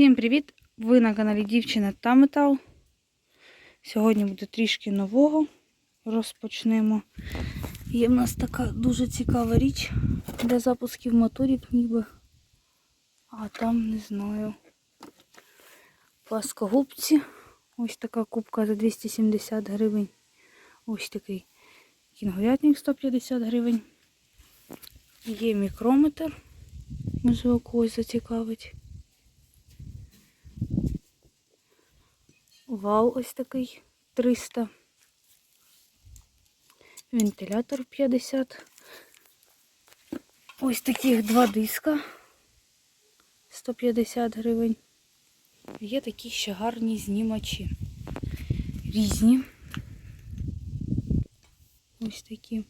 Всім привіт! Ви на каналі Дівчина та Метал. Сьогодні буде трішки нового. Розпочнемо. Є в нас така дуже цікава річ для запусків моторів ніби. А там не знаю. Пласкогубці. Ось така кубка за 270 гривень. Ось такий кінгурятник 150 гривень. Є мікрометр. Можливо, когось зацікавить. Вал ось такий 300. Вентилятор 50. Ось таких два диска 150 гривень. Є такі ще гарні знімачі. Різні. Ось такі.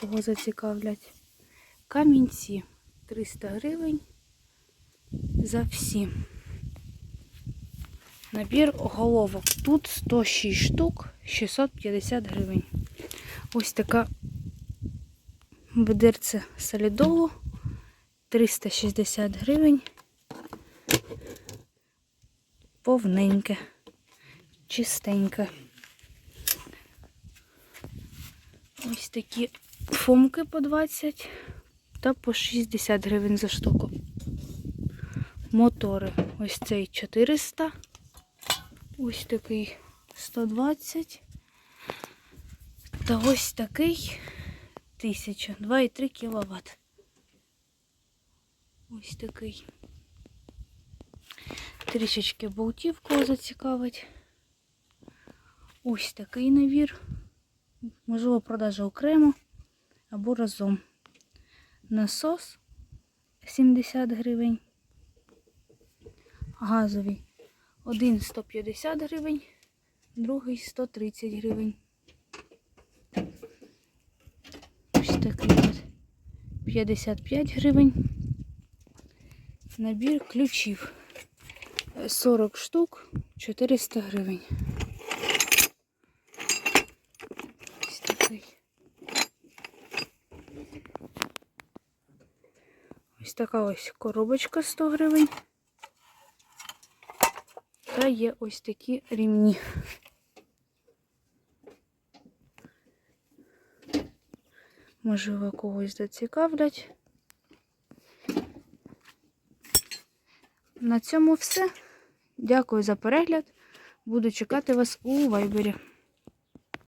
Кого зацікавлять. Камінці 300 гривень за всі. Набір головок. Тут 106 штук, 650 гривень. Ось така ведерце солідолу 360 гривень. Повненьке, чистеньке. Ось такі фомки по 20 та по 60 гривень за штуку. Мотори. Ось цей 400. Ось такий 120. Та ось такий 1000. 2,3 кВт. Ось такий. Трішечки болтів кого зацікавить. Ось такий набір. Можливо, продажа окремо або разом. Насос 70 гривень. Газовий. Один 150 гривень, другий 130 гривень. Ось такий от 55 гривень. Набір ключів 40 штук, 400 гривень. Ось такий. Ось така ось коробочка 100 гривень. Та є ось такі рівні. Можливо, когось зацікавлять. На цьому все. Дякую за перегляд. Буду чекати вас у вайбері.